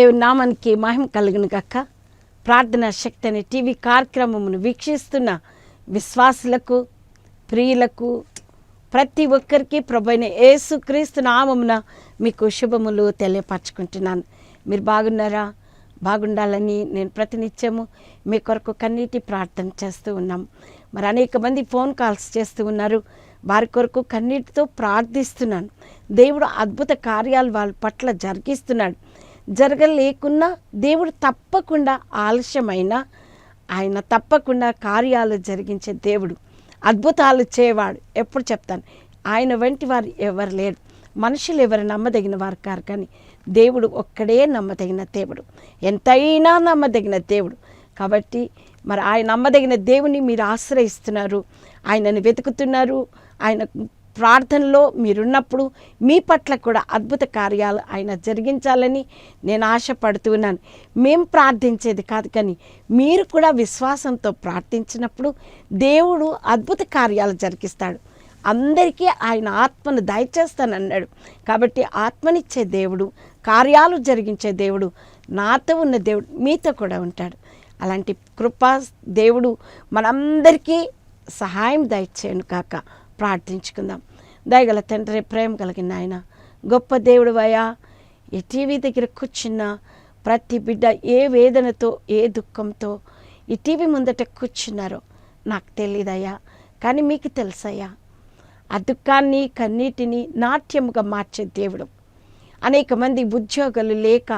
దేవుని నామానికి మహిమ కలుగును గక్క ప్రార్థన శక్తి అనే టీవీ కార్యక్రమమును వీక్షిస్తున్న విశ్వాసులకు ప్రియులకు ప్రతి ఒక్కరికి ప్రభైన ఏసుక్రీస్తు నామమున మీకు శుభములు తెలియపరచుకుంటున్నాను. మీరు బాగున్నారా? బాగుండాలని నేను ప్రతినిత్యము మీ కొరకు కన్నీటి ప్రార్థన చేస్తూ ఉన్నాం. మరి అనేక మంది ఫోన్ కాల్స్ చేస్తూ ఉన్నారు. వారి కొరకు కన్నీటితో ప్రార్థిస్తున్నాను. దేవుడు అద్భుత కార్యాలు వాళ్ళ పట్ల జరిగిస్తున్నాడు. జరగలేకున్నా దేవుడు తప్పకుండా ఆలస్యమైన ఆయన తప్పకుండా కార్యాలు జరిగించే దేవుడు అద్భుతాలు చేయవాడు. ఎప్పుడు చెప్తాను ఆయన వంటి వారు ఎవరు లేరు. మనుషులు ఎవరు నమ్మదగిన వారు కారు కానీ దేవుడు ఒక్కడే నమ్మదగిన దేవుడు. ఎంతైనా నమ్మదగిన దేవుడు. కాబట్టి మరి ఆయన నమ్మదగిన దేవుని మీరు ఆశ్రయిస్తున్నారు ఆయనను వెతుకుతున్నారు ఆయన ప్రార్థనలో మీరున్నప్పుడు మీ పట్ల కూడా అద్భుత కార్యాలు ఆయన జరిగించాలని నేను ఆశపడుతున్నాను. మేము ప్రార్థించేది కాదు కానీ మీరు కూడా విశ్వాసంతో ప్రార్థించినప్పుడు దేవుడు అద్భుత కార్యాలు జరిగిస్తాడు. అందరికీ ఆయన ఆత్మను దయచేస్తానన్నాడు. కాబట్టి ఆత్మనిచ్చే దేవుడు కార్యాలు జరిగించే దేవుడు నాతో ఉన్న దేవుడు మీతో కూడా ఉంటాడు. అలాంటి కృప దేవుడు మనందరికీ సహాయం దయచేయను కాక. ప్రార్థించుకుందాం. దయగల తండ్రి ప్రేమ కలిగిన ఆయన గొప్ప దేవుడు వయా ఈ టీవీ దగ్గర కూర్చున్న ప్రతి బిడ్డ ఏ వేదనతో ఏ దుఃఖంతో ఈ టీవీ ముందట కూర్చున్నారో నాకు తెలియదయ్యా కానీ మీకు తెలుసయ్యా ఆ దుఃఖాన్ని కన్నీటిని నాట్యముగా మార్చే దేవుడు. అనేక మంది ఉద్యోగాలు లేక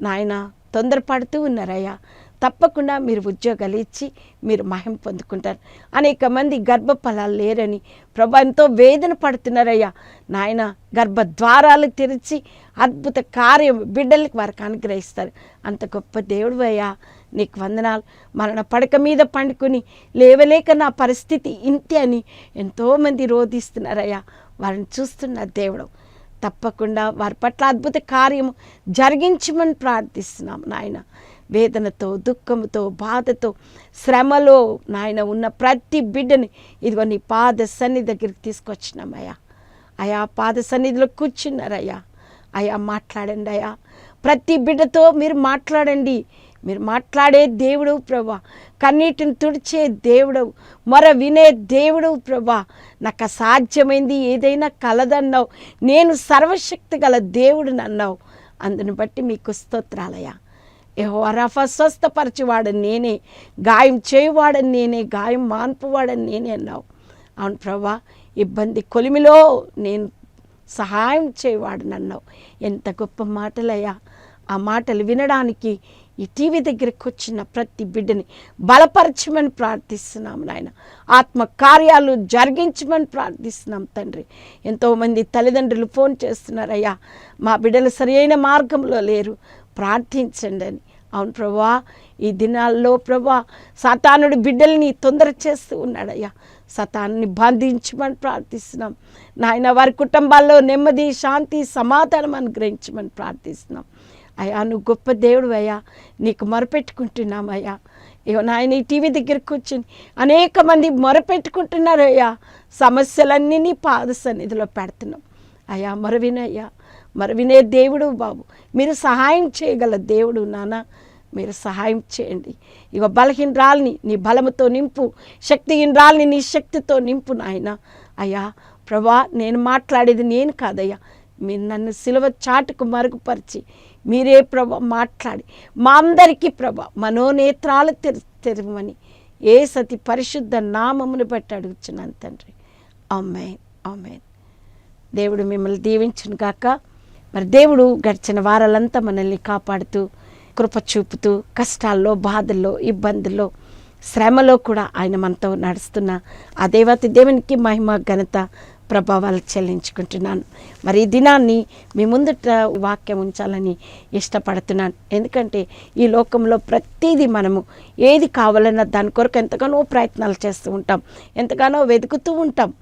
నాయన తొందరపడుతూ ఉన్నారయ్యా తప్పకుండా మీరు ఉద్యోగాలు ఇచ్చి మీరు మహిమ పొందుకుంటారు. అనేక మంది గర్భఫలాలు లేరని ప్రభు ఎంతో వేదన పడుతున్నారయ్యా. నాయన గర్భద్వారాలు తెరిచి అద్భుత కార్యం బిడ్డలకు వారికి అనుగ్రహిస్తారు. అంత గొప్ప దేవుడు అయ్యా నీకు వందనాలు. మరణ పడక మీద పండుకొని లేవలేక నా పరిస్థితి ఇంతే అని ఎంతోమంది రోధిస్తున్నారయ్యా. వారిని చూస్తున్న దేవుడు తప్పకుండా వారి పట్ల అద్భుత కార్యము జరిగించమని ప్రార్థిస్తున్నాం నాయన. వేదనతో దుఃఖంతో బాధతో శ్రమలో నాయన ఉన్న ప్రతి బిడ్డని ఇదిగో నీ పాద సన్నిధి దగ్గరికి తీసుకొచ్చినామయ్యా. అయా పాద సన్నిధిలో కూర్చున్నారయ్యా. అయా మాట్లాడండి అయ్యా. ప్రతి బిడ్డతో మీరు మాట్లాడండి. మీరు మాట్లాడే దేవుడు ప్రభా. కన్నీటిని తుడిచే దేవుడు మొర వినే దేవుడు ప్రభా. నాకు అసాధ్యమైంది ఏదైనా కలదన్నావు. నేను సర్వశక్తి గల దేవుడిని అన్నావు. అందుని బట్టి మీకు స్తోత్రాలయ్యా. యహోరఫ రఫా నేనే గాయం చేయువాడని నేనే గాయం మాన్పువాడని నేనే అన్నావు. అవును ప్రభా ఇబ్బంది కొలిమిలో నేను సహాయం చేయవాడని అన్నావు. ఎంత గొప్ప మాటలయ్యా. ఆ మాటలు వినడానికి ఈ టీవీ దగ్గరికి వచ్చిన ప్రతి బిడ్డని బలపరచమని ప్రార్థిస్తున్నాం నాయన. ఆత్మ కార్యాలు జరిగించమని ప్రార్థిస్తున్నాం తండ్రి. ఎంతోమంది తల్లిదండ్రులు ఫోన్ చేస్తున్నారయ్యా. మా బిడ్డలు సరైన మార్గంలో లేరు. ప్రార్థించండి అని అవును ప్రభా ఈ దినాల్లో ప్రభా సతానుడి బిడ్డల్ని తొందర చేస్తూ ఉన్నాడయ్యా. సతాన్ని బంధించమని ప్రార్థిస్తున్నాం. నాయన వారి కుటుంబాల్లో నెమ్మది శాంతి సమాధానం అనుగ్రహించమని ప్రార్థిస్తున్నాం. అయ్యా నువ్వు గొప్ప దేవుడు అయ్యా. నీకు మొరపెట్టుకుంటున్నామయ్యా. ఇగో నాయన ఈ టీవీ దగ్గర కూర్చుని అనేక మంది మొరపెట్టుకుంటున్నారు అయ్యా సమస్యలన్నీ నీ పాద సన్నిధిలో పెడుతున్నాం. అయ్యా మరవినయ్యా. మరి వినే దేవుడు బాబు. మీరు సహాయం చేయగల దేవుడు నాన్న మీరు సహాయం చేయండి. ఇక బలహీనరాల్ని నీ బలముతో నింపు శక్తిహీనరాల్ని నీ శక్తితో నింపు నాయన. అయ్యా ప్రభా నేను మాట్లాడేది నేను కాదయ్యా. మీరు నన్ను సిలువ చాటుకు మరుగుపరిచి మీరే ప్రభ మాట్లాడి మా అందరికీ ప్రభ మనోనేత్రాలు తెరి తెరవమని ఏ సతి పరిశుద్ధ నామమును బట్టి అడుగుచున్నాను తండ్రి. అమ్మాయి అమ్మాయి దేవుడు మిమ్మల్ని దీవించును గాక మరి దేవుడు గడిచిన వారాలంతా మనల్ని కాపాడుతూ కృప చూపుతూ కష్టాల్లో బాధల్లో ఇబ్బందుల్లో శ్రమలో కూడా ఆయన మనతో నడుస్తున్న ఆ దేవతి దేవునికి మహిమ ఘనత ప్రభావాలు చెల్లించుకుంటున్నాను. మరి ఈ దినాన్ని మీ ముందుట వాక్యం ఉంచాలని ఇష్టపడుతున్నాను. ఎందుకంటే ఈ లోకంలో ప్రతిదీ మనము ఏది కావాలన్నా దాని కొరకు ఎంతగానో ప్రయత్నాలు చేస్తూ ఉంటాం ఎంతగానో వెతుకుతూ ఉంటాం.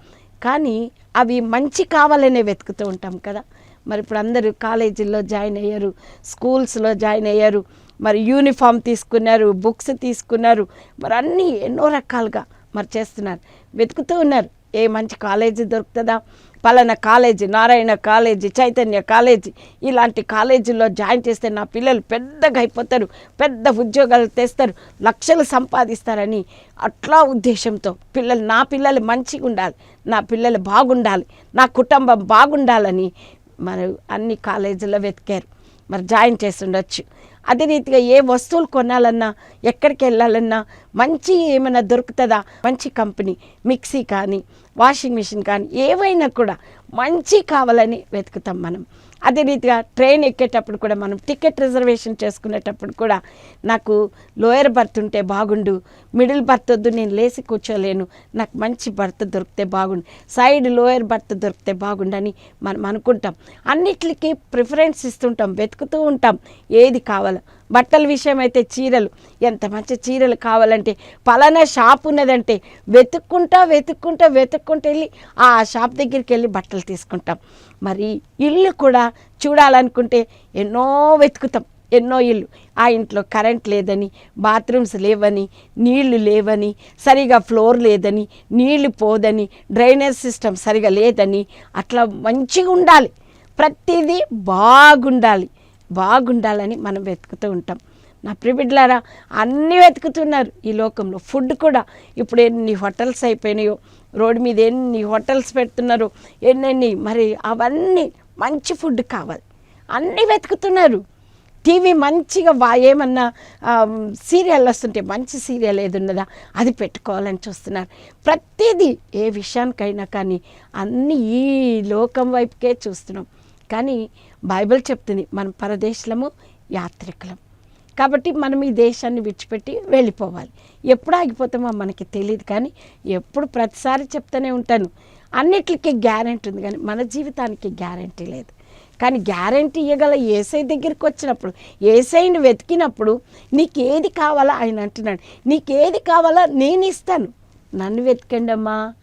కానీ అవి మంచి కావాలనే వెతుకుతూ ఉంటాం కదా. మరి ఇప్పుడు అందరూ కాలేజీల్లో జాయిన్ అయ్యారు స్కూల్స్లో జాయిన్ అయ్యారు మరి యూనిఫామ్ తీసుకున్నారు బుక్స్ తీసుకున్నారు మరి అన్నీ ఎన్నో రకాలుగా మరి చేస్తున్నారు. వెతుకుతూ ఉన్నారు ఏ మంచి కాలేజీ దొరుకుతుందా? పలానా college Narayana college Chaitanya college ఇలాంటి కాలేజీల్లో జాయిన్ చేస్తే నా పిల్లలు పెద్దగా అయిపోతారు పెద్ద ఉద్యోగాలు తెస్తారు లక్షలు సంపాదిస్తారని అట్లా ఉద్దేశంతో పిల్లలు నా పిల్లలు మంచిగా ఉండాలి నా పిల్లలు బాగుండాలి నా కుటుంబం బాగుండాలని మరి అన్ని కాలేజీలో వెతికారు. మరి జాయిన్ చేసి ఉండొచ్చు అదే రీతిగా ఏ వస్తువులు కొనాలన్నా ఎక్కడికి వెళ్ళాలన్నా మంచి ఏమైనా దొరుకుతుందా? మంచి కంపెనీ మిక్సీ కానీ వాషింగ్ మిషన్ కానీ ఏవైనా కూడా మంచి కావాలని వెతుకుతాం మనం. అదే రీతిగా ట్రైన్ ఎక్కేటప్పుడు కూడా మనం టికెట్ రిజర్వేషన్ చేసుకునేటప్పుడు కూడా నాకు లోయర్ బర్త్ ఉంటే బాగుండు మిడిల్ బర్త్ వద్దు నేను లేచి కూర్చోలేను నాకు మంచి బర్త్ దొరికితే బాగుండు సైడ్ లోయర్ బర్త్ దొరికితే బాగుండని మనం అనుకుంటాం. అన్నిటికీ ప్రిఫరెన్స్ ఇస్తుంటాం వెతుకుతూ ఉంటాం ఏది కావాలో. బట్టల విషయం అయితే చీరలు. ఎంత మంచి చీరలు కావాలంటే పలానా షాప్ ఉన్నదంటే వెతుక్కుంటా వెతుక్కుంటా వెతుక్కుంటూ వెళ్ళి ఆ షాప్ దగ్గరికి వెళ్ళి బట్టలు తీసుకుంటాం. మరి ఇల్లు కూడా చూడాలనుకుంటే ఎన్నో వెతుకుతాం ఎన్నో ఇల్లు. ఆ ఇంట్లో కరెంట్ లేదని బాత్రూమ్స్ లేవని నీళ్ళు లేవని సరిగా ఫ్లోర్ లేదని నీళ్ళు పోదని డ్రైనేజ్ సిస్టమ్ సరిగా లేదని అట్లా మంచిగా ఉండాలి. ప్రతిదీ బాగుండాలి. బాగుండాలని మనం వెతుకుతూ ఉంటాం. నా ప్రిబిడ్లారా అన్నీ వెతుకుతున్నారు ఈ లోకంలో. ఫుడ్ కూడా ఇప్పుడు ఎన్ని హోటల్స్ అయిపోయినాయో రోడ్డు మీద ఎన్ని హోటల్స్ పెడుతున్నారు ఎన్నెన్ని మరి అవన్నీ మంచి ఫుడ్ కావాలి. అన్నీ వెతుకుతున్నారు. టీవీ మంచిగా వా ఏమన్నా సీరియల్ వస్తుంటే మంచి సీరియల్ ఏది ఉన్నదా అది పెట్టుకోవాలని చూస్తున్నారు. ప్రతిదీ ఏ విషయానికైనా కానీ అన్నీ ఈ లోకం వైపుకే చూస్తున్నాం. కానీ బైబిల్ చెప్తుంది మనం పరదేశము యాత్రికులం. కాబట్టి మనం ఈ దేశాన్ని విడిచిపెట్టి వెళ్ళిపోవాలి. ఎప్పుడు ఆగిపోతామో మనకి తెలియదు కానీ ఎప్పుడు ప్రతిసారి చెప్తూనే ఉంటాను. అన్నిటికీ గ్యారంటీ ఉంది కానీ మన జీవితానికి గ్యారంటీ లేదు. కానీ గ్యారంటీ ఇవ్వగల ఏసై దగ్గరికి వచ్చినప్పుడు ఏసైని వెతికినప్పుడు నీకు ఏది కావాలో ఆయన అంటున్నాడు. నీకు ఏది కావాలో నేను ఇస్తాను. నన్ను వెతికండమ్మా.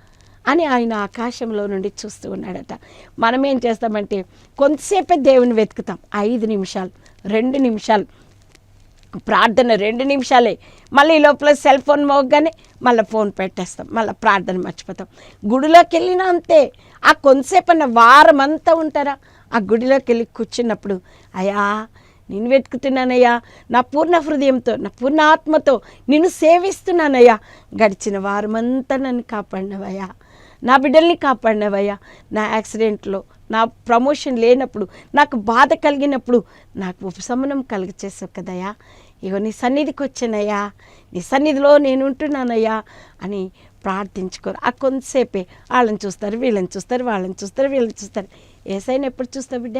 అని ఆయన ఆకాశంలో నుండి చూస్తూ ఉన్నాడట. మనం ఏం చేస్తామంటే కొంతసేపే దేవుని వెతుకుతాం. ఐదు నిమిషాలు రెండు నిమిషాలు ప్రార్థన రెండు నిమిషాలే. మళ్ళీ ఈ లోపల సెల్ ఫోన్ మోగగానే మళ్ళీ ఫోన్ పెట్టేస్తాం. మళ్ళీ ప్రార్థన మర్చిపోతాం. గుడిలోకి వెళ్ళినా అంతే. ఆ కొంతసేపు అన్న వారం అంతా ఉంటారా? ఆ గుడిలోకి వెళ్ళి కూర్చున్నప్పుడు అయ్యా నేను వెతుకుతున్నానయ్యా. నా పూర్ణ హృదయంతో నా పూర్ణ ఆత్మతో నిన్ను సేవిస్తున్నానయ్యా. గడిచిన వారమంతా నన్ను కాపాడినవయ్యా. నా బిడ్డల్ని కాపాడినవయ్యా. నా యాక్సిడెంట్లో నా ప్రమోషన్ లేనప్పుడు నాకు బాధ కలిగినప్పుడు నాకు ఉపశమనం కలిగచేసావు కదయ్యా. ఇగో నీ సన్నిధికి వచ్చానయ్యా. నీ సన్నిధిలో నేను ఉంటున్నానయ్యా అని ప్రార్థించుకోరు. ఆ కొంతసేపే వాళ్ళని చూస్తారు వీళ్ళని చూస్తారు వాళ్ళని చూస్తారు వీళ్ళని చూస్తారు. ఏసైనా ఎప్పుడు చూస్తావు బిడ్డ?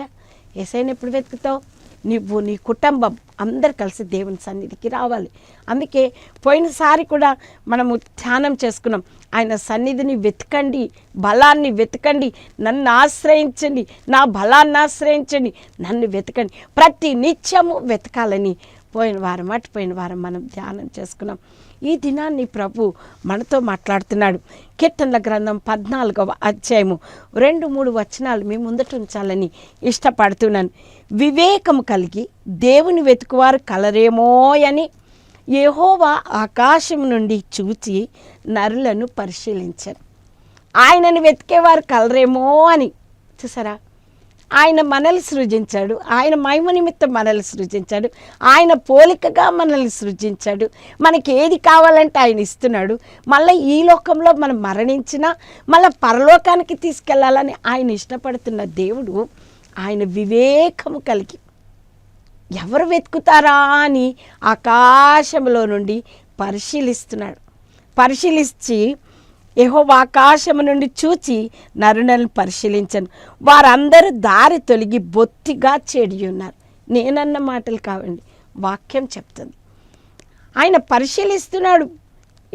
ఏసైనా ఎప్పుడు వెతుకుతావు? నువ్వు నీ కుటుంబం అందరు కలిసి దేవుని సన్నిధికి రావాలి. అందుకే పోయినసారి కూడా మనము ధ్యానం చేసుకున్నాం. ఆయన సన్నిధిని వెతకండి బలాన్ని వెతకండి నన్ను ఆశ్రయించండి నా బలాన్ని ఆశ్రయించండి నన్ను వెతకండి. ప్రతి నిత్యము వెతకాలని పోయిన వారం అటుపోయిన వారం మనం ధ్యానం చేసుకున్నాం. ఈ దినాన్ని ప్రభు మనతో మాట్లాడుతున్నాడు. కీర్తనల గ్రంథం పద్నాలుగవ అధ్యాయము రెండు మూడు వచనాలు మీ ముందట ఉంచాలని ఇష్టపడుతున్నాను. వివేకము కలిగి దేవుని వెతుకువారు కలరేమో అని యెహోవా ఆకాశం నుండి చూచి నరులను పరిశీలించారు. ఆయనను వెతికేవారు కలరేమో అని. చూసారా? ఆయన మనల్ని సృజించాడు. ఆయన మహిమ నిమిత్తం మనల్ని సృజించాడు. ఆయన పోలికగా మనల్ని సృజించాడు. మనకి ఏది కావాలంటే ఆయన ఇస్తున్నాడు. మళ్ళీ ఈ లోకంలో మనం మరణించినా మళ్ళీ పరలోకానికి తీసుకెళ్ళాలని ఆయన ఇష్టపడుతున్న దేవుడు ఆయన వివేకము కలిగి ఎవరు వెతుకుతారా అని ఆకాశంలో నుండి పరిశీలిస్తున్నాడు. పరిశీలించి యహో ఆకాశము నుండి చూచి నరులను పరిశీలించను. వారందరూ దారి తొలగి బొత్తిగా చెడి ఉన్నారు. నేనన్న మాటలు కావండి. వాక్యం చెప్తుంది. ఆయన పరిశీలిస్తున్నాడు.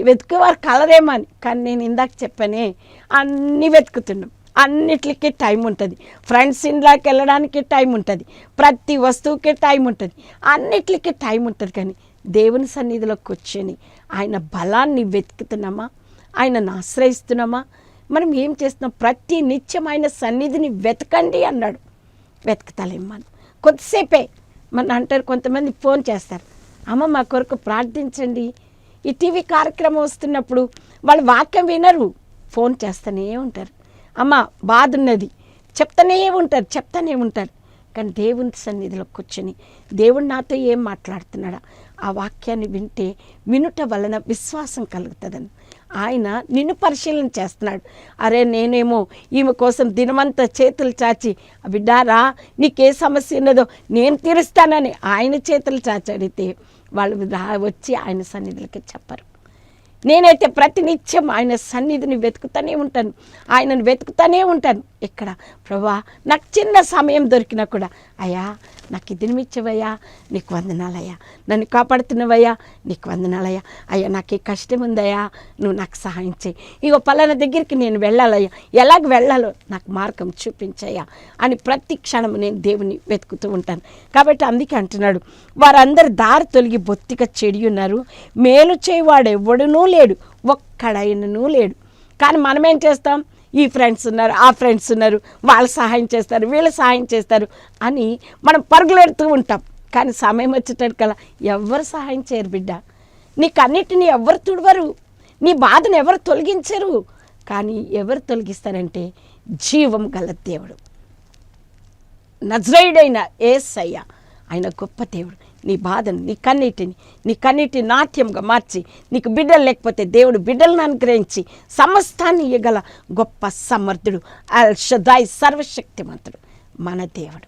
వెతుకేవారు కలరేమని కానీ నేను ఇందాక చెప్పానే అన్నీ వెతుకుతున్నాం. అన్నిటికీ టైం ఉంటుంది. ఫ్రెండ్స్ ఇండ్లాకి వెళ్ళడానికి టైం ఉంటుంది. ప్రతి వస్తువుకి టైం ఉంటుంది. అన్నిటికీ టైం ఉంటుంది కానీ దేవుని సన్నిధిలో కూర్చొని ఆయన బలాన్ని వెతుకుతున్నామా? ఆయనను ఆశ్రయిస్తున్నామా? మనం ఏం చేస్తున్నాం? ప్రతి నిత్యం ఆయన సన్నిధిని వెతకండి అన్నాడు. వెతకతలేం మనం కొద్దిసేపే మన అంటారు కొంతమంది ఫోన్ చేస్తారు. అమ్మ మా కొరకు ప్రార్థించండి. ఈ టీవీ కార్యక్రమం వస్తున్నప్పుడు వాళ్ళు వాక్యం వినరు. ఫోన్ చేస్తూనే ఉంటారు. అమ్మ బాధ ఉన్నది చెప్తానే ఉంటారు చెప్తానే ఉంటారు. కానీ దేవుని సన్నిధిలో కూర్చొని దేవుడు నాతో ఏం మాట్లాడుతున్నాడా? ఆ వాక్యాన్ని వింటే వినుట వలన విశ్వాసం కలుగుతుందని. ఆయన నిన్ను పరిశీలన చేస్తున్నాడు. అరే నేనేమో ఈమె కోసం దినమంతా చేతులు చాచి బిడ్డారా నీకే సమస్య ఉన్నదో నేను తీరుస్తానని ఆయన చేతులు చాచి అడిగితే వాళ్ళు వచ్చి ఆయన సన్నిధులకి చెప్పరు. నేనైతే ప్రతినిత్యం ఆయన సన్నిధిని వెతుకుతూనే ఉంటాను. ఆయనను వెతుకుతూనే ఉంటాను. ఇక్కడ ప్రభా నాకు చిన్న సమయం దొరికినా కూడా అయ్యా నాకు ఇది నిమిచ్చవయ్యా నీకు వందనాలయ్యా. నన్ను కాపాడుతున్నవయ్యా నీకు వందనాలయ్యా. అయ్యా నాకు ఈ కష్టం ఉందయ్యా నువ్వు నాకు సహాయం చేయి ఇగో పలానా దగ్గరికి నేను వెళ్ళాలయ్యా. ఎలాగ వెళ్ళాలో నాకు మార్గం చూపించయ్యా అని ప్రతి క్షణం నేను దేవుని వెతుకుతూ ఉంటాను. కాబట్టి అందుకే అంటున్నాడు వారందరు దారి తొలగి బొత్తిగా చెడి ఉన్నారు. మేలు చేయవాడు ఎవడునూ లేడు ఒక్కడైనను లేడు. కానీ మనం ఏం చేస్తాం? ఈ ఫ్రెండ్స్ ఉన్నారు ఆ ఫ్రెండ్స్ ఉన్నారు వాళ్ళు సహాయం చేస్తారు వీళ్ళు సహాయం చేస్తారు అని మనం పరుగులెడుతూ ఉంటాం. కానీ సమయం వచ్చేటట్టుకల్లా ఎవరు సహాయం చేయరు బిడ్డ. నీకు అన్నిటిని ఎవరు తుడవరు. నీ బాధను ఎవరు తొలగించరు. కానీ ఎవరు తొలగిస్తారంటే జీవం గల దేవుడు. నజరైడైన ఏసయ్య ఆయన గొప్ప దేవుడు. నీ బాధను నీ కన్నీటిని నీ కన్నీటి నాట్యంగా మార్చి నీకు బిడ్డలు లేకపోతే దేవుడు బిడ్డలను అనుగ్రహించి సమస్తాన్ని ఇవ్వగల గొప్ప సమర్థుడు అల్ షదాయ్ సర్వశక్తిమంతుడు మన దేవుడు.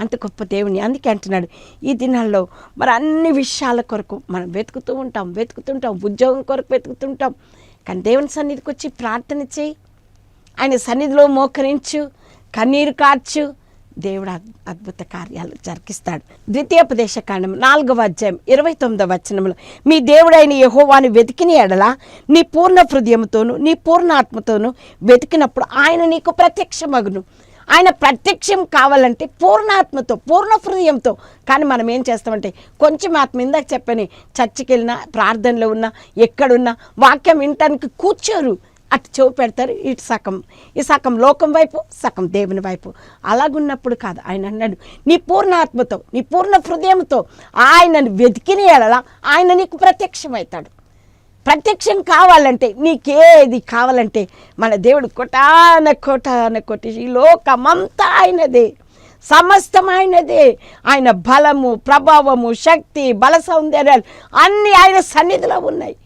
అంత గొప్ప దేవుని అందుకే అంటున్నాడు. ఈ దినాల్లో మరి అన్ని విషయాల కొరకు మనం వెతుకుతూ ఉంటాం వెతుకుతుంటాం ఉద్యోగం కొరకు వెతుకుతుంటాం కానీ దేవుని సన్నిధికి వచ్చి ప్రార్థన చేయి. ఆయన సన్నిధిలో మోకరించు కన్నీరు కార్చు దేవుడు అద్భుత కార్యాలు జరిగిస్తాడు. ద్వితీయోపదేశ కాండం నాలుగవ అధ్యాయం ఇరవై తొమ్మిదవ వచనంలో మీ దేవుడైన యహోవాని వెతికిన ఎడల నీ పూర్ణ హృదయంతోను నీ పూర్ణ ఆత్మతోనూ వెతికినప్పుడు ఆయన నీకు ప్రత్యక్షమగును. ఆయన ప్రత్యక్షం కావాలంటే పూర్ణాత్మతో పూర్ణ హృదయంతో. కానీ మనం ఏం చేస్తామంటే కొంచెం ఆత్మ ఇందాక చెప్పని చర్చికి వెళ్ళినా ప్రార్థనలో ఉన్నా ఎక్కడున్నా వాక్యం వినటానికి కూర్చోరు. అటు చెవు పెడతారు ఇటు సగం ఈ సగం లోకం వైపు సగం దేవుని వైపు. అలాగున్నప్పుడు కాదు ఆయన అన్నాడు నీ పూర్ణ ఆత్మతో నీ పూర్ణ హృదయంతో ఆయనను వెతికిన ఎడలా ఆయన నీకు ప్రత్యక్షమవుతాడు. ప్రత్యక్షం కావాలంటే నీకేది కావాలంటే మన దేవుడు కొటాన కొటాన కొట్టి ఈ లోకమంతా ఆయనదే. సమస్తం ఆయనదే. ఆయన బలము ప్రభావము శక్తి బల సౌందర్యాలు అన్నీ ఆయన సన్నిధిలో ఉన్నాయి.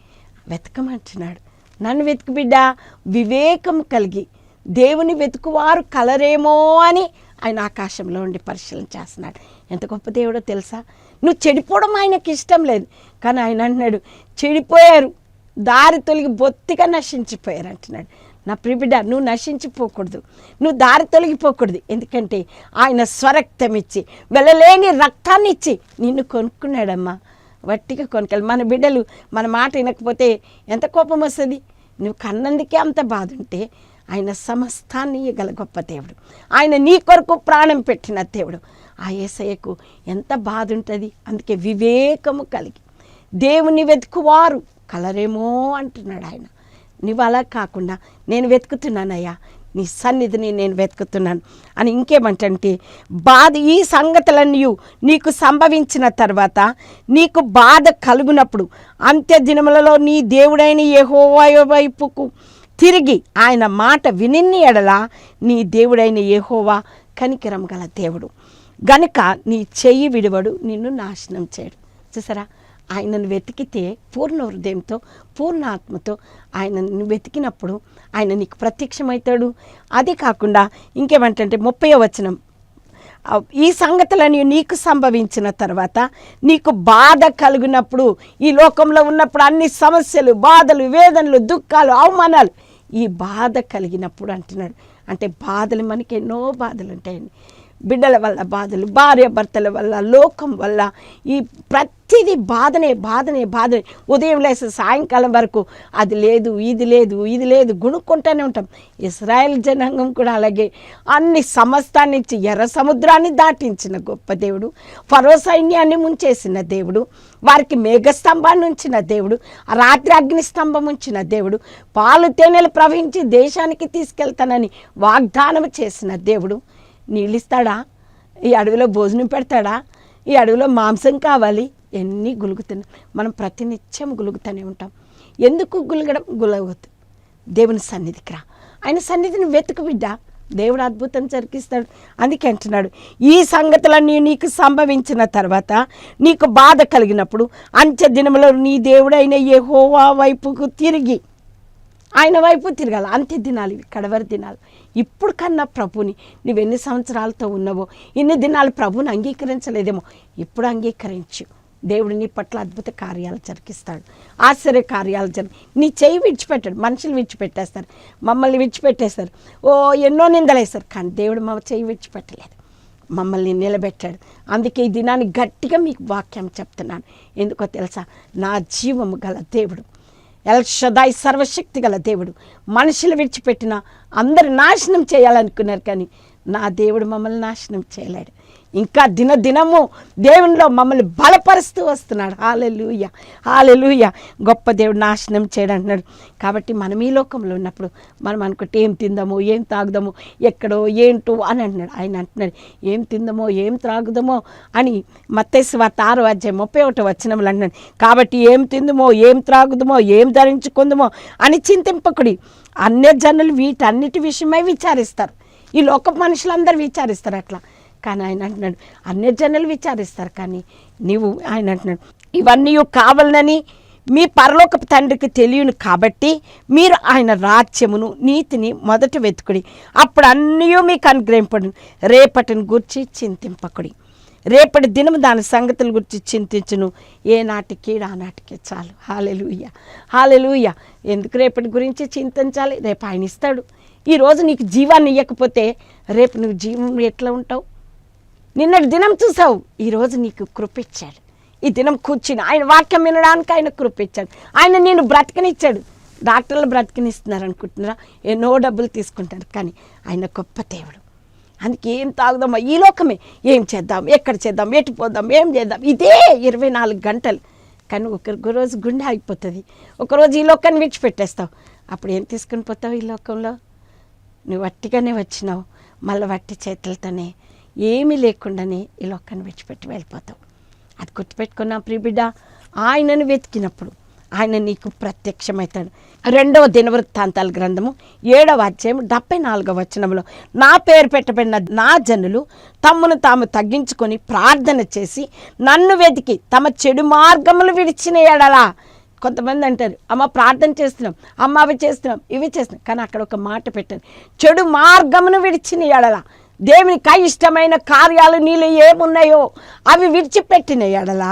వెతకమంటున్నాడు. నన్ను వెతుకు బిడ్డ వివేకం కలిగి దేవుని వెతుకువారు కలరేమో అని ఆయన ఆకాశంలో ఉండి పరిశీలన చేస్తున్నాడు. ఎంత గొప్ప దేవుడో తెలుసా? నువ్వు చెడిపోవడం ఆయనకి ఇష్టం లేదు. కానీ ఆయన అంటున్నాడు చెడిపోయారు దారి తొలగి బొత్తిగా నశించిపోయారు అంటున్నాడు. నా ప్రిబిడ్డ నువ్వు నశించిపోకూడదు. నువ్వు దారి తొలగిపోకూడదు. ఎందుకంటే ఆయన స్వరక్తం ఇచ్చి వెళ్ళలేని రక్తాన్ని ఇచ్చి నిన్ను కొనుక్కున్నాడమ్మా. వట్టిగా కొనుక్కెళ్ళి మన బిడ్డలు మన మాట వినకపోతే ఎంత కోపం వస్తుంది? నువ్వు కన్నందుకే అంత బాధ ఉంటే ఆయన సమస్తాన్ని ఇవ్వగల గొప్ప దేవుడు. ఆయన నీ కొరకు ప్రాణం పెట్టిన దేవుడు. ఆ ఏసయ్యకు ఎంత బాధ ఉంటుంది అందుకే వివేకము కలిగి. దేవుని వెతుకువారు కలరేమో అంటున్నాడు ఆయన. నువ్వు అలా కాకుండా నేను వెతుకుతున్నానయ్యా నీ సన్నిధిని నేను వెతుకుతున్నాను. అని ఇంకేమంటే బాధ ఈ సంగతులన్నీ నీకు సంభవించిన తర్వాత నీకు బాధ కలుగునప్పుడు అంత్య దినములలో నీ దేవుడైన ఏహోవాయో వైపుకు తిరిగి ఆయన మాట వినిన్ని ఎడల నీ దేవుడైన ఏహోవా కనికరం గల దేవుడు. గనుక నీ చెయ్యి విడివడు నిన్ను నాశనం చేయడు. చూసారా? ఆయనను వెతికితే పూర్ణ హృదయంతో పూర్ణ ఆత్మతో ఆయనను వెతికినప్పుడు ఆయన నీకు ప్రత్యక్షమవుతాడు. అది కాకుండా ఇంకేమంటే ముప్పై వచనం. ఈ సంగతులని నీకు సంభవించిన తర్వాత నీకు బాధ కలిగినప్పుడు ఈ లోకంలో ఉన్నప్పుడు అన్ని సమస్యలు బాధలు వేదనలు దుఃఖాలు అవమానాలు ఈ బాధ కలిగినప్పుడు అంటున్నాడు. అంటే బాధలు మనకి ఎన్నో బాధలు ఉంటాయండి బిడ్డల వల్ల బాధలు భార్య భర్తల వల్ల లోకం వల్ల ఈ ప్రతిదీ బాధనే బాధనే బాధనే. ఉదయం లేసి సాయంకాలం వరకు అది లేదు ఇది లేదు ఇది లేదు గుణుక్కుంటూనే ఉంటాం. ఇస్రాయల్ జనాంగం కూడా అలాగే. అన్ని సమస్తాన్ని ఎర్ర సముద్రాన్ని దాటించిన గొప్ప దేవుడు ఫరో సైన్యాన్ని ముంచేసిన దేవుడు వారికి మేఘస్తంభాన్ని ఉంచిన దేవుడు రాత్రి అగ్ని స్తంభం ఉంచిన దేవుడు పాలు తేనెలు ప్రవహించి దేశానికి తీసుకెళ్తానని వాగ్దానం చేసిన దేవుడు. నీళ్ళు ఇస్తాడా ఈ అడవిలో భోజనం పెడతాడా? ఈ అడవిలో మాంసం కావాలి? ఎన్ని గులుగుతున్నాం మనం ప్రతినిత్యం గులుగుతూనే ఉంటాం. ఎందుకు గులగడం? గులవద్దు దేవుని సన్నిధికి రా. ఆయన సన్నిధిని వెతుకు బిడ్డ. దేవుడు అద్భుతం జరిగిస్తాడు. అందుకే అంటున్నాడు ఈ సంగతులన్నీ నీకు సంభవించిన తర్వాత నీకు బాధ కలిగినప్పుడు అంత్య దినములో నీ దేవుడైన యెహోవా వైపుకు తిరిగి ఆయన వైపు తిరగాలి. అంత్య దినాలు ఇవి కడవరి దినాలు. ఇప్పుడు కన్నా ప్రభుని నువ్వు ఎన్ని సంవత్సరాలతో ఉన్నావో ఇన్ని దినాలు ప్రభుని అంగీకరించలేదేమో ఇప్పుడు అంగీకరించు. దేవుడు నీ పట్ల అద్భుత కార్యాలు జరిగిస్తాడు. ఆశ్చర్య కార్యాలు జరిగి నీ చేయి విడిచిపెట్టాడు మనుషులు విడిచిపెట్టేస్తారు మమ్మల్ని విడిచిపెట్టేస్తారు. ఓ ఎన్నో నిందలేస్తారు కానీ దేవుడు మా చేయి విడిచిపెట్టలేదు. మమ్మల్ని నిలబెట్టాడు. అందుకే ఈ దినాన్ని గట్టిగా మీకు వాక్యం చెప్తున్నాను. ఎందుకో తెలుసా? నా జీవము గల దేవుడు ఎల్షదాయ్ సర్వశక్తి గల దేవుడు. మనుషులు విడిచిపెట్టిన అందరు నాశనం చేయాలనుకున్నారు కానీ నా దేవుడు మమ్మల్ని నాశనం చేయలేడు. ఇంకా దినదినము దేవునిలో మమ్మల్ని బలపరుస్తూ వస్తున్నాడు. హాలెలూయ హాలెలూయ గొప్ప దేవుడు నాశనం చేయడం అంటున్నాడు. కాబట్టి మనం ఈ లోకంలో ఉన్నప్పుడు మనం అనుకుంటే ఏం తిందామో ఏం తాగుదామో ఎక్కడో ఏంటో అని అంటున్నాడు. ఆయన అంటున్నాడు ఏం తిందామో ఏం త్రాగుదామో అని మత్తేసు వార్త ఆరో అధ్యాయం ముప్పై ఒకటో వచ్చినములు అంటున్నాడు. కాబట్టి ఏం తిందుమో ఏం త్రాగుదామో ఏం ధరించుకుందామో అని చింతింపకుడి అన్య జనులు వీటన్నిటి విషయమై విచారిస్తారు. ఈ లోక మనుషులందరూ విచారిస్తారు అట్లా. కానీ ఆయన అంటున్నాడు అన్ని జనులు విచారిస్తారు కానీ నీవు ఆయన అంటున్నాడు ఇవన్నీ కావాలని మీ పరలోకపు తండ్రికి తెలియను కాబట్టి మీరు ఆయన రాజ్యమును నీతిని మొదట వెతుకుడి. అప్పుడు అన్నీ మీకు అనుగ్రహింపడు రేపటిని గూర్చి చింతింపకుడి. రేపటి దినం దాని సంగతుల గురించి చింతించును. ఏ నాటికి ఆ చాలు. హాలెలుయ్య హాలెలుయ్య ఎందుకు రేపటి గురించి చింతించాలి? రేపు ఆయన ఇస్తాడు. ఈరోజు నీకు జీవాన్ని ఇవ్వకపోతే రేపు నువ్వు జీవం ఎట్లా ఉంటావు? నిన్నటి దినం చూసావు. ఈరోజు నీకు కృప ఈ దినం కూర్చుని ఆయన వాక్యం వినడానికి ఆయన కృప ఆయన నేను బ్రతకనిచ్చాడు. డాక్టర్లు బ్రతకనిస్తున్నారు అనుకుంటున్నారా? ఎన్నో డబ్బులు తీసుకుంటారు. కానీ ఆయన గొప్ప దేవుడు. అందుకే ఏం తాగుదామా? ఈ లోకమే. ఏం చేద్దాం? ఎక్కడ చేద్దాం? ఎటు పోదాం? ఏం చేద్దాం? ఇదే ఇరవై నాలుగు గంటలు. కానీ ఒక రోజు గుండె ఆగిపోతుంది. ఒకరోజు ఈ లోకాన్ని విడిచిపెట్టేస్తావు. అప్పుడు ఏం తీసుకుని పోతావు ఈ లోకంలో? నువ్వు వట్టిగానే వచ్చినావు. మళ్ళీ వట్టి చేతులతోనే ఏమీ లేకుండానే ఈ లోకాన్ని విడిచిపెట్టి వెళ్ళిపోతావు అది గుర్తుపెట్టుకున్నా ప్రియబిడ్డ. ఆయనను వెతికినప్పుడు ఆయన నీకు ప్రత్యక్షమవుతాడు. రెండవ దినవృత్తాంతాల గ్రంథము ఏడవ అధ్యాయం డెబ్బై నాలుగవ వచనంలో నా పేరు పెట్టబడిన నా జనులు తమ్మును తాము తగ్గించుకొని ప్రార్థన చేసి నన్ను వెతికి తమ చెడు మార్గములు విడిచిన ఎడలా. కొంతమంది అంటారు అమ్మ ప్రార్థన చేస్తున్నాం అమ్మ అవి చేస్తున్నాం ఇవి చేస్తున్నాం. కానీ అక్కడ ఒక మాట పెట్టారు చెడు మార్గమును విడిచిన ఎడలా. దేవునికి ఇష్టమైన కార్యాలు నీళ్ళు ఏమున్నాయో అవి విడిచిపెట్టిన ఎడల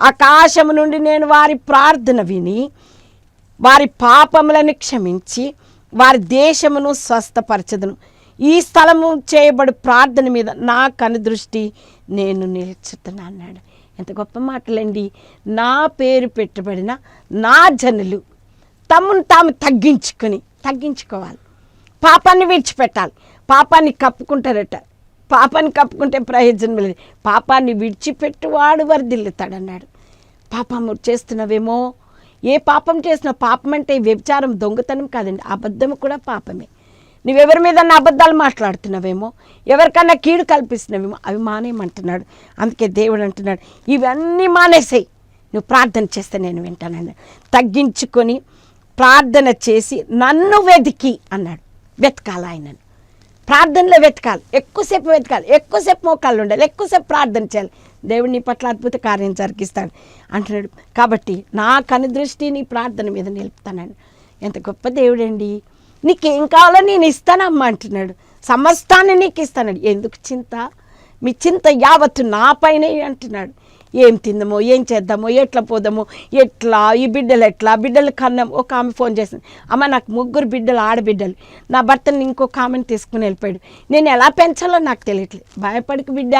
ఆకాశము నుండి నేను వారి ప్రార్థన విని వారి పాపములను క్షమించి వారి దేశమును స్వస్థపరచదును. ఈ స్థలము చేయబడి ప్రార్థన మీద నా కనుదృష్టి నేను నిలుచుతున్నా అన్నాడు. ఎంత గొప్ప మాటలండి. నా పేరు పెట్టబడిన నా జనులు తమను తాము తగ్గించుకొని తగ్గించుకోవాలి. పాపాన్ని విడిచిపెట్టాలి. పాపాన్ని కప్పుకుంటారట. పాపాన్ని కప్పుకుంటే ప్రయోజనం లేదు. పాపాన్ని విడిచిపెట్టువాడు వరదిల్లుతాడన్నాడు పాపము చేస్తున్నావేమో? ఏ పాపం చేసినా పాపం అంటే వ్యభిచారం దొంగతనం కాదండి. అబద్ధం కూడా పాపమే. నువ్వెవరి మీద అబద్ధాలు మాట్లాడుతున్నావేమో? ఎవరికన్నా కీడు కల్పిస్తున్నావేమో? అవి మానేయమంటున్నాడు. అందుకే దేవుడు అంటున్నాడు ఇవన్నీ మానేసాయి. నువ్వు ప్రార్థన చేస్తే నేను వింటానన్నాడు. తగ్గించుకొని ప్రార్థన చేసి నన్ను వెతికి అన్నాడు. వెతకాల ఆయనను. ప్రార్థనలో వెతకాలి. ఎక్కువసేపు వెతకాలి. ఎక్కువసేపు మోకాళ్ళు ఉండాలి. ఎక్కువసేపు ప్రార్థన చేయాలి. దేవుడు నీ పట్ల అద్భుత కార్యం జరిగిస్తాడు. అంటున్నాడు. కాబట్టి నా కనుదృష్టి నీ ప్రార్థన మీద నిలుపుతానండి ఎంత గొప్ప దేవుడండి. నీకేం కావాలో నేను ఇస్తానమ్మా అంటున్నాడు. సమస్తాన్ని నీకు ఇస్తానండి. ఎందుకు చింత? మీ చింత యావత్తు నా పైన అంటున్నాడు. ఏం తిందామో ఏం చేద్దామో ఎట్లా పోదామో ఎట్లా ఈ బిడ్డలు ఎట్లా బిడ్డలు కన్నాం ఒక ఆమె ఫోన్ చేసింది అమ్మ నాకు ముగ్గురు బిడ్డలు ఆడబిడ్డలు నా భర్తని ఇంకొక ఆమెను తీసుకుని వెళ్ళిపోయాడు నేను ఎలా పెంచాలో నాకు తెలియట్లేదు. భయపడికి బిడ్డ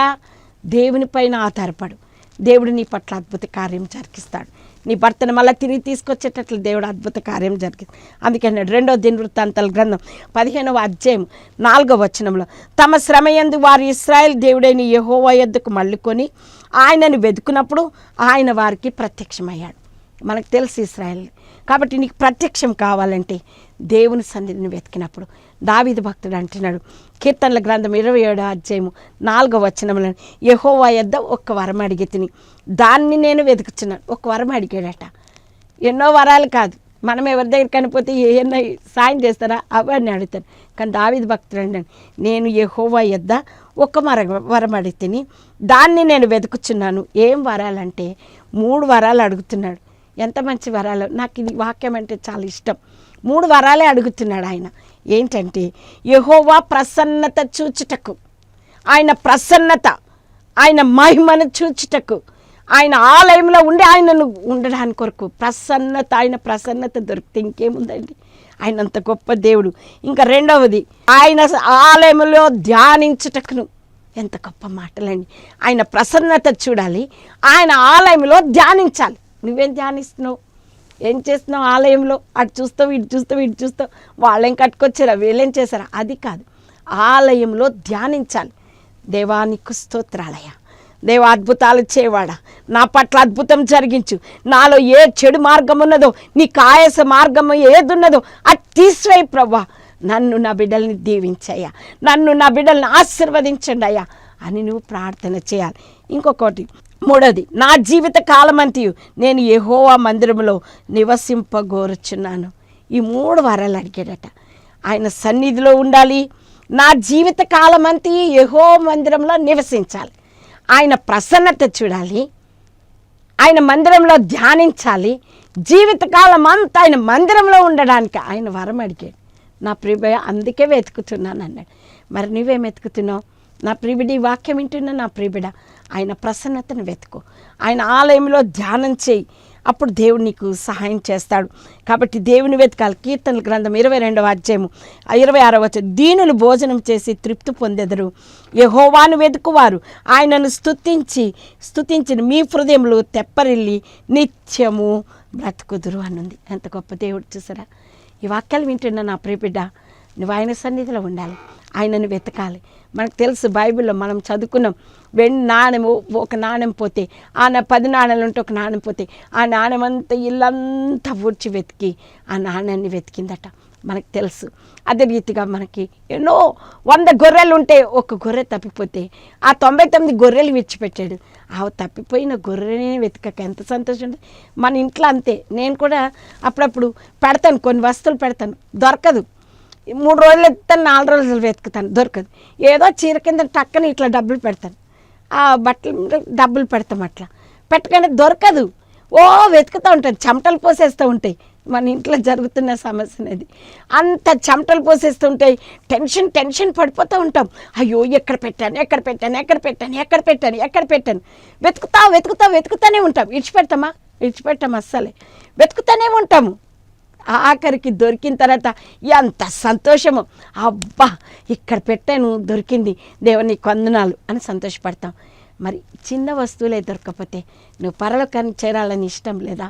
దేవుని పైన ఆధారపడు దేవుడు నీ పట్ల అద్భుత కార్యం జరిగిస్తాడు నీ భర్తను మళ్ళీ తిరిగి తీసుకొచ్చేటట్లు దేవుడు అద్భుత కార్యం జరిగింది. అందుకే రెండో దినవృత్తాంతల గ్రంథం పదిహేనవ అధ్యాయం నాలుగవ వచనంలో తమ శ్రమయందు వారి ఇస్రాయల్ దేవుడైన యహోవా ఎద్దుకు మళ్ళుకొని ఆయనను వెతుకున్నప్పుడు ఆయన వారికి ప్రత్యక్షమయ్యాడు. మనకు తెలుసు ఇస్రాయల్ కాబట్టి నీకు ప్రత్యక్షం కావాలంటే దేవుని సన్నిధిని వెతికినప్పుడు దావిది భక్తుడు అంటున్నాడు. కీర్తనల గ్రంథం ఇరవై ఏడో అధ్యాయము నాలుగో వచనములను యహోవా యొద్ద ఒక్క వరం అడిగి తిని దాన్ని నేను వెతుకుతున్నాను ఒక వరం అడిగాడట. ఎన్నో వరాలు కాదు. మనం ఎవరి దగ్గర కనిపోతే ఏమన్నా సాయం చేస్తారా? అవన్నీ అడుగుతారు కానీ దావిది భక్తుడు అంటాను నేను యహోవా యొద్ద ఒక్క మర వరం అడిగితేని దాన్ని నేను వెతుకుచున్నాను. ఏం వరాలంటే మూడు వరాలు అడుగుతున్నాడు. ఎంత మంచి వరాలు? నాకు ఇది వాక్యం అంటే చాలా ఇష్టం. మూడు వరాలే అడుగుతున్నాడు ఆయన. ఏంటంటే యహోవా ప్రసన్నత చూచుటకు ఆయన ప్రసన్నత ఆయన మహిమను చూచుటకు ఆయన ఆలయంలో ఉండి ఆయనను ఉండడానికి కొరకు ప్రసన్నత ఆయన ప్రసన్నత దొరికితే ఇంకేముందండి? ఆయన అంత గొప్ప దేవుడు. ఇంకా రెండవది ఆయన ఆలయంలో ధ్యానించుటకును. ఎంత గొప్ప మాటలండి. ఆయన ప్రసన్నత చూడాలి. ఆయన ఆలయంలో ధ్యానించాలి. నువ్వేం ధ్యానిస్తున్నావు? ఏం చేస్తున్నావు ఆలయంలో? అటు చూస్తావు ఇటు చూస్తావు ఇటు చూస్తావు. వాళ్ళేం కట్టుకొచ్చారా? వీళ్ళేం చేశారా? అది కాదు. ఆలయంలో ధ్యానించాలి. దేవానికి స్తోత్రాలయ దేవ అద్భుతాలు చేయవాడా? నా పట్ల అద్భుతం జరిగించు. నాలో ఏ చెడు మార్గం ఉన్నదో నీ కాయస మార్గం ఏదున్నదో అది తీసివేయి ప్రభా నన్ను నా బిడ్డల్ని దీవించయ్యా. నన్ను నా బిడ్డల్ని ఆశీర్వదించండి అయ్యా అని నువ్వు ప్రార్థన చేయాలి. ఇంకొకటి మూడోది నా జీవిత కాలమంతియు నేను ఎహోవా మందిరంలో నివసింపగోరుచున్నాను. ఈ మూడు వారాలు అడిగాడట. ఆయన సన్నిధిలో ఉండాలి. నా జీవిత కాలమంతి యెహో మందిరంలో నివసించాలి. ఆయన ప్రసన్నత చూడాలి. ఆయన మందిరంలో ధ్యానించాలి. జీవితకాలం అంతా ఆయన మందిరంలో ఉండడానికి ఆయన వరం అడిగాడు. నా ప్రియభయ అందుకే వెతుకుతున్నాను అన్నాడు. మరి నువ్వేం వెతుకుతున్నావు? నా ప్రియుడి వాక్యం వింటున్నా నా ప్రిబిడ ఆయన ప్రసన్నతను వెతుకు. ఆయన ఆలయంలో ధ్యానం చేయి. అప్పుడు దేవుడు నీకు సహాయం చేస్తాడు. కాబట్టి దేవుని వెతకాలి. కీర్తనల గ్రంథం ఇరవై రెండవ అధ్యాయము ఇరవై ఆరవ దీనులు భోజనం చేసి తృప్తి పొందెదరు. యహోవాను వెతుకువారు. ఆయనను స్తుతించి స్తుతించిన మీ హృదయంలో తెప్పరిల్లి నిత్యము బ్రతుకుదురు అనుంది. ఎంత గొప్ప దేవుడు చూసారా? ఈ వాక్యాలు వింటున్న నా ప్రియబిడ్డ నువ్వు ఆయన సన్నిధిలో ఉండాలి. ఆయనను వెతకాలి. మనకు తెలుసు బైబిల్లో మనం చదువుకున్నాం వెండి నాణెం ఒక నాణెం పోతే ఆ నా పది నాణ్యాలు ఉంటే ఒక నాణెం పోతే ఆ నాణ్యం అంతా ఇల్లంతా ఊడ్చి వెతికి ఆ నాణ్యాన్ని వెతికిందట. మనకు తెలుసు. అదే రీతిగా మనకి ఎన్నో వంద గొర్రెలు ఉంటే ఒక గొర్రె తప్పిపోతే ఆ తొంభై తొమ్మిది గొర్రెలు విడిచిపెట్టాడు. ఆ తప్పిపోయిన గొర్రెని వెతకక ఎంత సంతోషం ఉంటుంది. మన ఇంట్లో అంతే. నేను కూడా అప్పుడప్పుడు పెడతాను కొన్ని వస్తువులు పెడతాను. దొరకదు. మూడు రోజులు ఎత్తాను నాలుగు రోజులు వెతుకుతాను దొరకదు. ఏదో చీర కింద టక్కని ఇట్లా డబ్బులు పెడతాను. ఆ బట్టలు డబ్బులు పెడతాం అట్లా. పెట్టగానే దొరకదు. ఓ వెతుకుతూ ఉంటాను చెమటలు పోసేస్తూ ఉంటాయి. మన ఇంట్లో జరుగుతున్న సమస్య అనేది. అంత చెమటలు పోసేస్తుంటాయి టెన్షన్ టెన్షన్ పడిపోతూ ఉంటాం. అయ్యో ఎక్కడ పెట్టాను ఎక్కడ పెట్టాను ఎక్కడ పెట్టాను ఎక్కడ పెట్టాను ఎక్కడ పెట్టాను. వెతుకుతా వెతుకుతా వెతుకుతూనే ఉంటాం. ఇడిచిపెడతామా? ఇడిచిపెట్టాం అస్సలే. వెతుకుతూనే ఉంటాము. ఆఖరికి దొరికిన తర్వాత ఎంత సంతోషము. అబ్బా ఇక్కడ పెట్టాను దొరికింది. దేవుని కొందనాలు అని సంతోషపడతాం. మరి చిన్న వస్తువులే దొరకకపోతే నువ్వు పరలోకానికి చేరాలని ఇష్టం లేదా?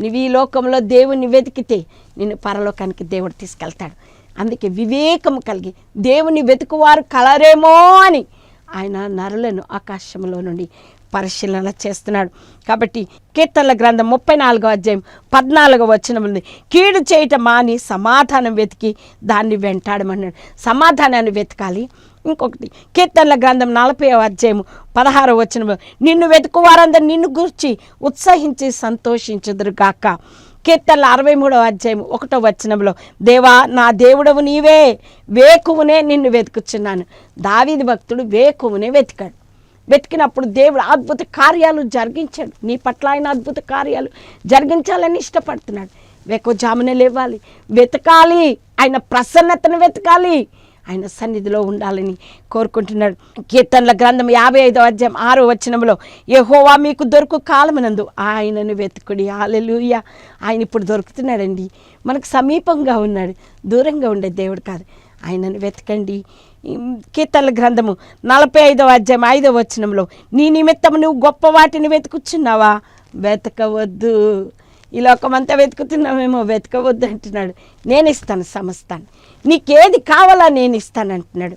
నువ్వు ఈ లోకంలో దేవుని వెతికితే నిన్ను పరలోకానికి దేవుడు తీసుకెళ్తాడు. అందుకే వివేకం కలిగి దేవుని వెతుకువారు కలరేమో అని ఆయన నరులను ఆకాశంలో నుండి పరిశీలన చేస్తున్నాడు. కాబట్టి కీర్తనల గ్రంథం ముప్పై నాలుగో అధ్యాయం పద్నాలుగో వచనం ఉంది. కీడు చేయటం మాని సమాధానం వెతికి దాన్ని వెంటాడమన్నాడు. సమాధానాన్ని వెతకాలి. ఇంకొకటి కీర్తనల గ్రంథం నలభై అధ్యాయము పదహారో వచనంలో నిన్ను వెతుకువారందరూ నిన్ను గుర్చి ఉత్సహించి సంతోషించుదురుగాక కీర్తనల అరవై మూడవ అధ్యాయం ఒకటో వచనంలో దేవా నా దేవుడవు నీవే వేకువునే నిన్ను వెతుకుచున్నాను. దావీది భక్తుడు వేకువునే వెతికాడు. వెతికినప్పుడు దేవుడు అద్భుత కార్యాలు జరిగించాడు. నీ పట్ల ఆయన అద్భుత కార్యాలు జరిగించాలని ఇష్టపడుతున్నాడు. వెకోజామునే లేవాలి. వెతకాలి. ఆయన ప్రసన్నతను వెతకాలి. ఆయన సన్నిధిలో ఉండాలని కోరుకుంటున్నాడు. కీర్తనల గ్రంథం యాభై ఐదో అధ్యాయం ఆరో వచనంలో యహోవా మీకు దొరుకు కాలమనందు ఆయనను వెతుకుడి. ఆలెలుయ్య ఆయన ఇప్పుడు దొరుకుతున్నాడండి. మనకు సమీపంగా ఉన్నాడు. దూరంగా ఉండే దేవుడు కాదు. ఆయనను వెతకండి. కీర్తనల గ్రంథము నలభై ఐదవ అధ్యాయం ఐదవ వచనంలో నీ నిమిత్తం నువ్వు గొప్ప వాటిని వెతుకుచున్నావా? వెతకవద్దు. ఈ లోకమంతా వెతుకుతున్నామేమో వెతకవద్దు అంటున్నాడు. నేను ఇస్తాను సమస్తాన్ని. నీకేది కావాలా నేను ఇస్తాను అంటున్నాడు.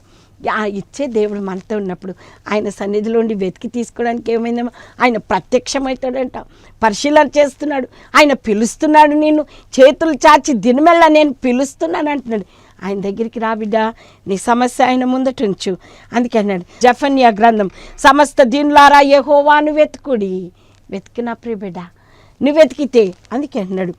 ఆ ఇచ్చే దేవుడు మనతో ఉన్నప్పుడు ఆయన సన్నిధిలో ఉండి వెతికి తీసుకోవడానికి ఏమైందేమో ఆయన ప్రత్యక్షమవుతాడంట. పరిశీలన చేస్తున్నాడు. ఆయన పిలుస్తున్నాడు నేను చేతులు చాచి దినమెల్లా నేను పిలుస్తున్నాను అంటున్నాడు. ఆయన దగ్గరికి రా బిడ్డ నీ సమస్య ఆయన ముందట ఉంచు. అందుకే అన్నాడు జఫన్యా గ్రంథం సమస్త దీనిలారా ఏ హోవాను వెతుకుడి. వెతికినా ప్రియ బిడ్డ నువ్వు వెతికితే? అందుకే అన్నాడు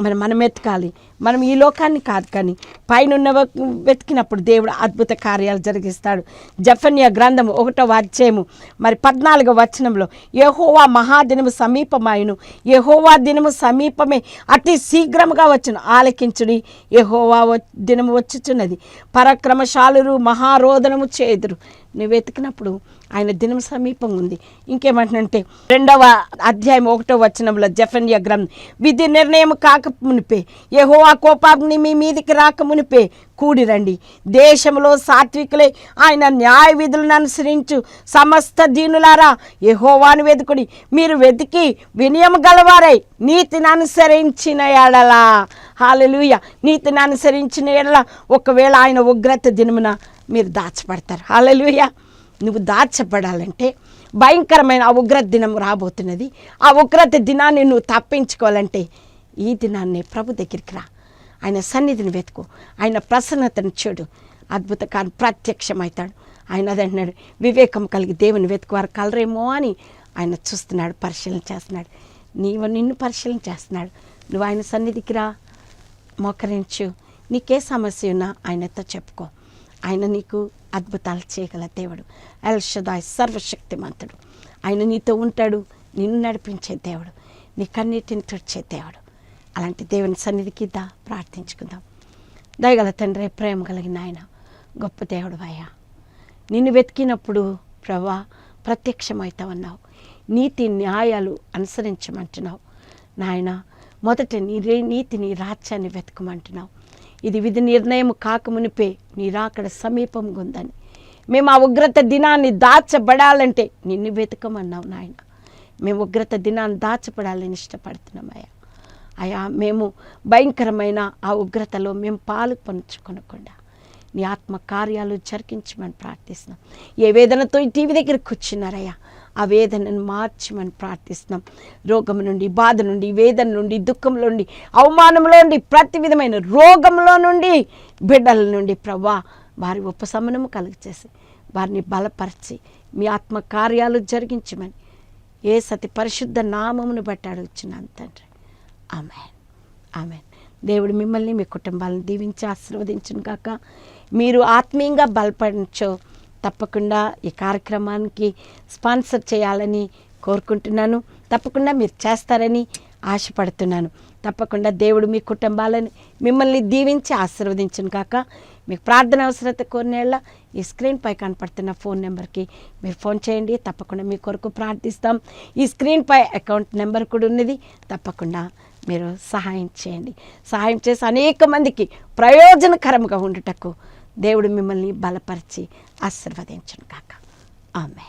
మరి మనం వెతకాలి. మనం ఈ లోకాన్ని కాదు కానీ పైన ఉన్న వెతికినప్పుడు దేవుడు అద్భుత కార్యాలు జరిగిస్తాడు. జఫన్య గ్రంథము ఒకటో అధ్యాయము మరి పద్నాలుగో వచనంలో యహోవా మహాదినము సమీపమాయను. యహోవా దినము సమీపమే అతి శీఘ్రముగా వచ్చును. ఆలకించుడి యెహోవా వ- దినము వచ్చుచున్నది. పరాక్రమశాలురు మహారోదనము చేదురు నువ్వు వెతికినప్పుడు ఆయన దినం సమీపం ఉంది ఇంకేమంటున్నంటే రెండవ అధ్యాయం ఒకటో వచనంలో జఫన్య గ్రంథం విధి నిర్ణయం కాక మునిపే యెహోవా కోపాగ్ని మీ మీదికి రాక మునిపే కూడి రండి దేశంలో సాత్వికులే ఆయన న్యాయ విధులను అనుసరించు సమస్త దీనులారా యెహోవాను వెతుకుడి మీరు వెతికి వినయం గలవారై నీతిని అనుసరించిన ఎడలా. హాలలుయ. నీతిని అనుసరించిన ఎడల. ఒకవేళ ఆయన ఉగ్రత దినమున మీరు దాచిపడతారు హాలెలూయ. నువ్వు దాచబడాలంటే భయంకరమైన ఆ ఉగ్ర దినం రాబోతున్నది. ఆ ఉగ్రత దినాన్ని నువ్వు తప్పించుకోవాలంటే ఈ దినాన్ని ప్రభు దగ్గరికి రా. ఆయన సన్నిధిని వెతుకు. ఆయన ప్రసన్నతను చూడు. అద్భుత కాని ప్రత్యక్షమవుతాడు ఆయన అదే అంటున్నాడు వివేకం కలిగి దేవుని వెతుకువారు కలరేమో అని ఆయన చూస్తున్నాడు పరిశీలన చేస్తున్నాడు. నీవు నిన్ను పరిశీలన చేస్తున్నాడు. నువ్వు ఆయన సన్నిధికి రా. మోకరించు నీకే సమస్య ఉన్నా ఆయనతో చెప్పుకో. ఆయన నీకు అద్భుతాలు చేయగల దేవుడు. ఎల్షదాయ్ సర్వశక్తిమంతుడు. ఆయన నీతో ఉంటాడు నిన్ను నడిపించే దేవుడు నీ కన్నీటిని తుడిచే దేవుడు. అలాంటి దేవుని సన్నిధికి దా ప్రార్థించుకుందాం. దయగల తండ్రి ప్రేమ కలిగిన ఆయన గొప్ప దేవుడు అయ్యా. నిన్ను వెతికినప్పుడు ప్రభా ప్రత్యక్షమవుతావన్నావు నీతి న్యాయాలు అనుసరించమంటున్నావు. నాయన మొదట నీ నీతిని రాజ్యాన్ని వెతకమంటున్నావు. ఇది విధి నిర్ణయం కాకమునిపే నీ రాకడ సమీపంగా ఉందని మేము ఆ ఉగ్రత దినాన్ని దాచబడాలంటే నిన్ను వెతకమన్నావు నాయన. మేము ఉగ్రత దినాన్ని దాచబడాలని ఇష్టపడుతున్నామయ్యా అయా మేము భయంకరమైన ఆ ఉగ్రతలో మేము పాలు పంచుకొనకుండా నీ ఆత్మ కార్యాలు జరిగించమని ప్రార్థిస్తున్నాం. ఏ వేదనతో ఈ టీవీ దగ్గర కూర్చున్నారయ్యా ఆ వేదనను మార్చమని ప్రార్థిస్తున్నాం. రోగం నుండి బాధ నుండి వేదన నుండి దుఃఖంలో నుండి అవమానంలో నుండి ప్రతి విధమైన రోగంలో నుండి బిడ్డల నుండి ప్రభా వారి ఉపశమనము కలుగచేసి వారిని బలపరిచి మీ ఆత్మ కార్యాలు జరిగించమని ఏ సతి పరిశుద్ధ నామమును బట్టి అడుగుచున్నాను తండ్రి. ఆమెన్. ఆమెన్. దేవుడు మిమ్మల్ని మీ కుటుంబాలను దీవించి ఆశీర్వదించును కాక మీరు ఆత్మీయంగా బలపరచో తప్పకుండా ఈ కార్యక్రమానికి స్పాన్సర్ చేయాలని కోరుకుంటున్నాను. తప్పకుండా మీరు చేస్తారని ఆశపడుతున్నాను. తప్పకుండా దేవుడు మీ కుటుంబాలను మిమ్మల్ని దీవించి ఆశీర్వదించను కాక మీకు ప్రార్థన అవసరత కోరినేళ్ళ ఈ స్క్రీన్ పై కనపడుతున్న ఫోన్ నెంబర్కి మీరు ఫోన్ చేయండి. తప్పకుండా మీ కొరకు ప్రార్థిస్తాం. ఈ స్క్రీన్ పై అకౌంట్ నెంబర్ కూడా ఉన్నది. తప్పకుండా మీరు సహాయం చేయండి. సహాయం చేసి అనేక మందికి ప్రయోజనకరంగా ఉండుటకు దేవుడు మిమ్మల్ని బలపరిచి ఆశీర్వదించను కాక ఆమె